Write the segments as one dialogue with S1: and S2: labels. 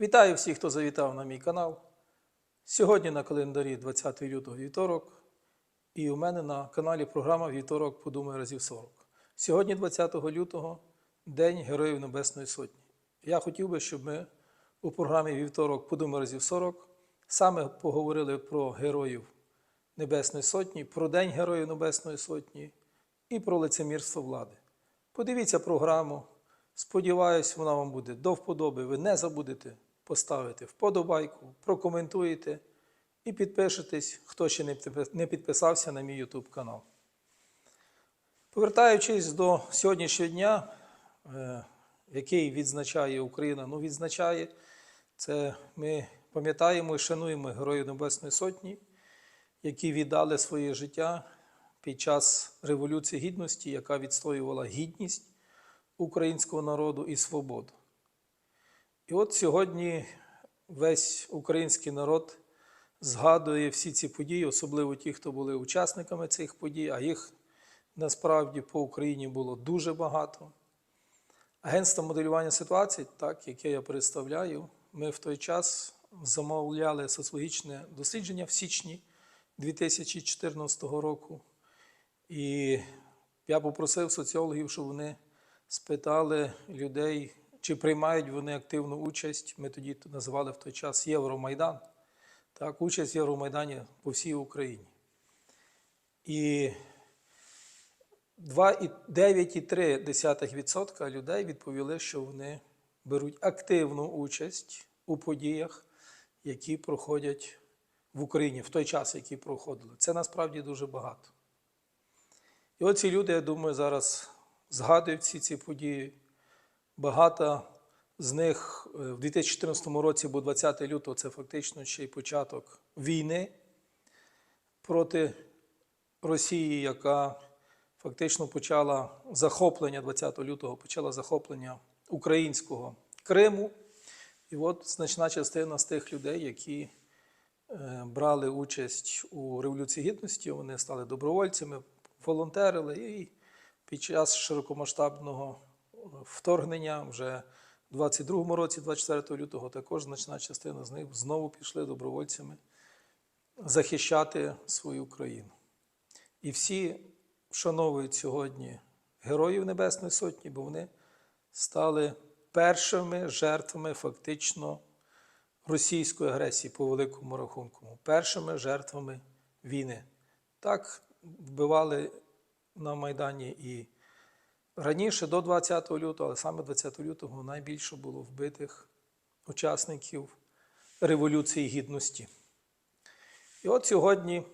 S1: Вітаю всіх, хто завітав на мій канал. Сьогодні на календарі 20 лютого вівторок, і у мене на каналі програма Вівторок подумай разів 40. Сьогодні, 20 лютого, День Героїв Небесної Сотні. Я хотів би, щоб ми у програмі Вівторок подумай разів 40 саме поговорили про героїв Небесної Сотні, про День Героїв Небесної Сотні і про лицемірство влади. Подивіться програму. Сподіваюсь, вона вам буде до вподоби. Ви не забудете поставити вподобайку, прокоментуєте і підпишетесь, хто ще не підписався на мій YouTube канал. Повертаючись до сьогоднішнього дня, е, який відзначає Україна, ну відзначає, це ми пам'ятаємо і шануємо Героїв Небесної Сотні, які віддали своє життя під час Революції Гідності, яка відстоювала гідність українського народу і свободу. І от сьогодні весь український народ згадує всі ці події, особливо ті, хто були учасниками цих подій, а їх насправді по Україні було дуже багато. Агентство моделювання ситуацій, так, яке я представляю, ми в той час замовляли соціологічне дослідження в січні 2014 року. І я попросив соціологів, щоб вони спитали людей, чи приймають вони активну участь. Ми тоді називали в той час Євромайдан. Так, участь в Євромайдані по всій Україні. І 2,9,3% людей відповіли, що вони беруть активну участь у подіях, які проходять в Україні в той час, які проходили. Це насправді дуже багато. І оці люди, я думаю, зараз згадують всі ці події. Багато з них е, в 2014 році, бо 20 лютого це фактично ще й початок війни проти Росії, яка фактично почала захоплення 20 лютого, почала захоплення українського Криму. І от значна частина з тих людей, які е, брали участь у Революції Гідності, вони стали добровольцями, волонтерили і під час широкомасштабного вторгнення вже в 22-му році, 24 лютого, також значна частина з них знову пішли добровольцями захищати свою країну. І всі вшановують сьогодні Героїв Небесної Сотні, бо вони стали першими жертвами фактично російської агресії по великому рахунку, першими жертвами війни. Так вбивали на Майдані і раніше, до 20 лютого, але саме 20 лютого найбільше було вбитих учасників Революції Гідності. І от сьогодні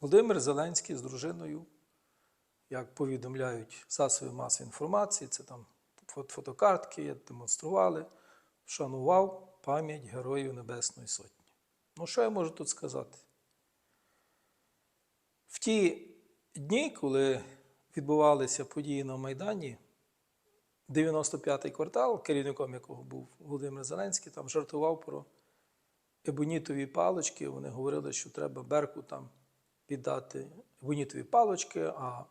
S1: Володимир Зеленський з дружиною, як повідомляють засоби масової інформації, це там фотокартки демонстрували, вшанував пам'ять Героїв Небесної Сотні. Ну, що я можу тут сказати? В ті дні, коли відбувалися події на Майдані, 95-й квартал, керівником якого був Володимир Зеленський, там жартував про ебонітові палочки. Вони говорили, що треба Берку там віддати ебонітові палочки, а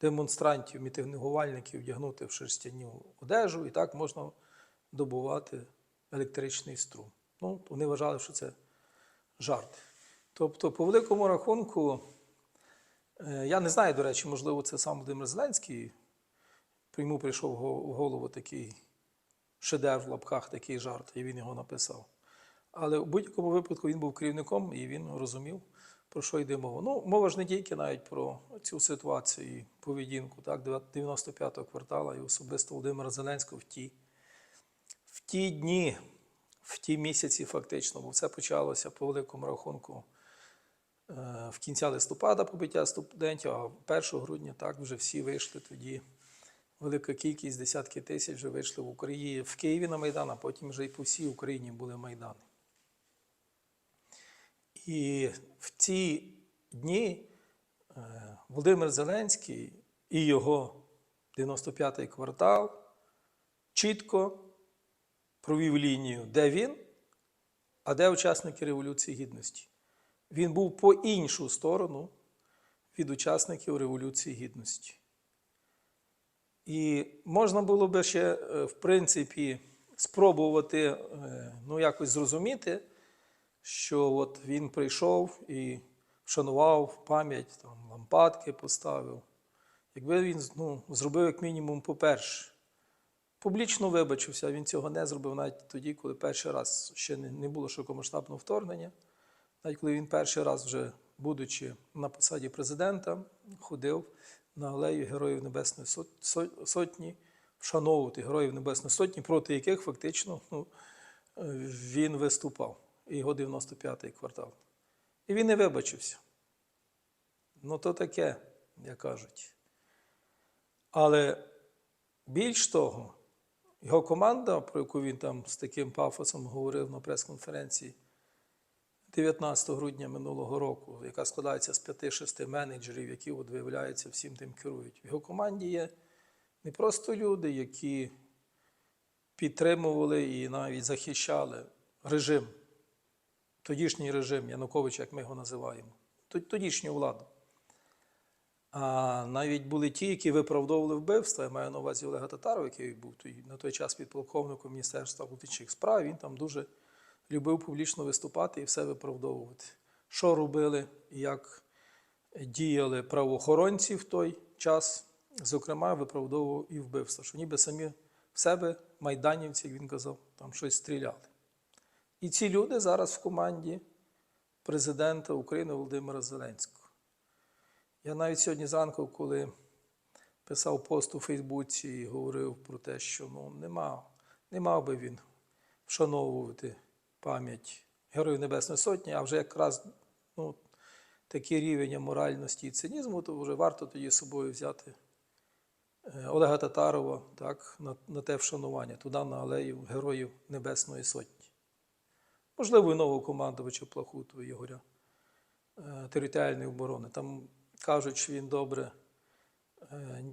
S1: демонстрантів, мітингувальників вдягнути в шерстяну одежу, і так можна добувати електричний струм. Ну, вони вважали, що це жарт. Тобто, по великому рахунку, я не знаю, до речі, можливо, це сам Володимир Зеленський. Йому прийшов в голову такий шедевр в лапках, такий жарт, і він його написав. Але в будь-якому випадку він був керівником і він розумів, про що йде мова. Ну, мова ж не тільки навіть про цю ситуацію поведінку, так, 95-го квартала і особисто Володимира Зеленського в ті, в ті дні, в ті місяці, фактично, бо все почалося по великому рахунку е, в кінця листопада побиття студентів, а 1 грудня так вже всі вийшли тоді. Велика кількість, десятки тисяч вже вийшли в Україні в Києві на Майдан, а потім вже і по всій Україні були майдани. І в ці дні е, Володимир Зеленський і його 95-й квартал чітко провів лінію, де він, а де учасники Революції Гідності. Він був по іншу сторону від учасників Революції Гідності. І можна було би ще, е, в принципі, спробувати е, ну, якось зрозуміти, що от він прийшов і вшанував пам'ять, там, лампадки поставив. Якби він ну, зробив як мінімум по-перше, публічно вибачився, він цього не зробив навіть тоді, коли перший раз ще не, було широкомасштабного вторгнення. Навіть коли він перший раз, вже будучи на посаді президента, ходив на алею Героїв Небесної Сотні, вшановувати Героїв Небесної Сотні, проти яких фактично ну, він виступав, його 95-й квартал. І він не вибачився. Ну, то таке, як кажуть. Але більш того, його команда, про яку він там з таким пафосом говорив на прес-конференції 19 грудня минулого року, яка складається з 5-6 менеджерів, які от, виявляється всім тим керують. В його команді є не просто люди, які підтримували і навіть захищали режим, тодішній режим Януковича, як ми його називаємо, тодішню владу. А навіть були ті, які виправдовували вбивства. Я маю на увазі Олега Татарова, який був на той час підполковником Міністерства внутрішніх справ. Він там дуже любив публічно виступати і все виправдовувати. Що робили як діяли правоохоронці в той час, зокрема, виправдовував і вбивства, що ніби самі в себе, майданівці, як він казав, там щось стріляли. І ці люди зараз в команді президента України Володимира Зеленського. Я навіть сьогодні зранку, коли писав пост у Фейсбуці і говорив про те, що ну, нема, не мав би він вшановувати пам'ять Героїв Небесної Сотні, а вже якраз ну, такий рівень моральності і цинізму, то вже варто тоді з собою взяти е, Олега Татарова так, на, на те вшанування, туди на алею Героїв Небесної Сотні. Можливо, і нового командувача Плахутова Ігоря е, територіальної оборони. Там кажуть, що він добре е,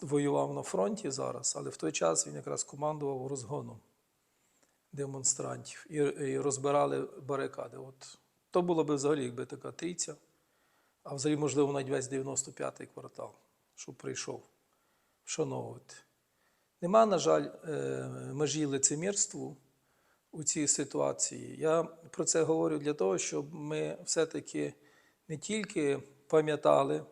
S1: воював на фронті зараз, але в той час він якраз командував розгоном демонстрантів і, і розбирали барикади. От то було б взагалі, якби така трійця, а взагалі, можливо, навіть весь 95-й квартал, щоб прийшов вшановувати. Нема, на жаль, е, межі лицемірству у цій ситуації. Я про це говорю для того, щоб ми все-таки не тільки пам'ятали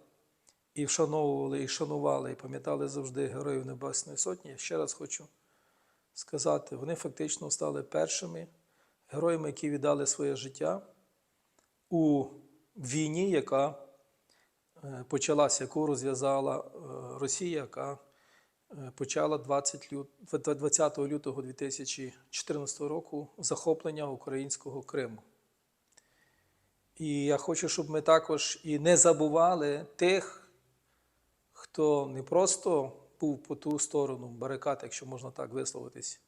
S1: і вшановували, і шанували, і пам'ятали завжди Героїв Небесної Сотні. Я ще раз хочу сказати, вони фактично стали першими героями, які віддали своє життя у війні, яка е, почалася, яку розв'язала е, Росія, яка е, почала 20, лют... 20 лютого 2014 року захоплення українського Криму. І я хочу, щоб ми також і не забували тих, хто не просто був по ту сторону барикад, якщо можна так висловитись,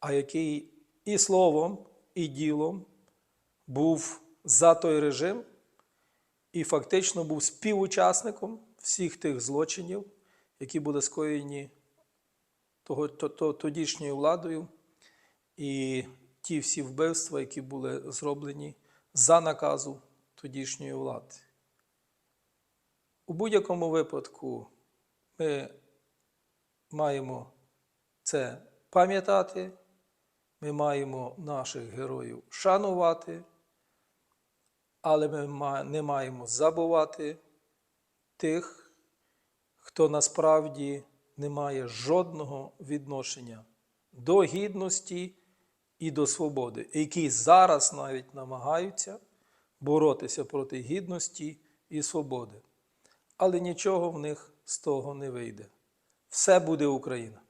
S1: а який і словом, і ділом був за той режим і фактично був співучасником всіх тих злочинів, які були скоєні того, то, то, тодішньою владою, і ті всі вбивства, які були зроблені за наказу тодішньої влади. У будь-якому випадку ми маємо це пам'ятати, ми маємо наших героїв шанувати, але ми не маємо забувати тих, хто насправді не має жодного відношення до гідності і до свободи, які зараз навіть намагаються боротися проти гідності і свободи. Але нічого в них з того не вийде. Все буде Україна.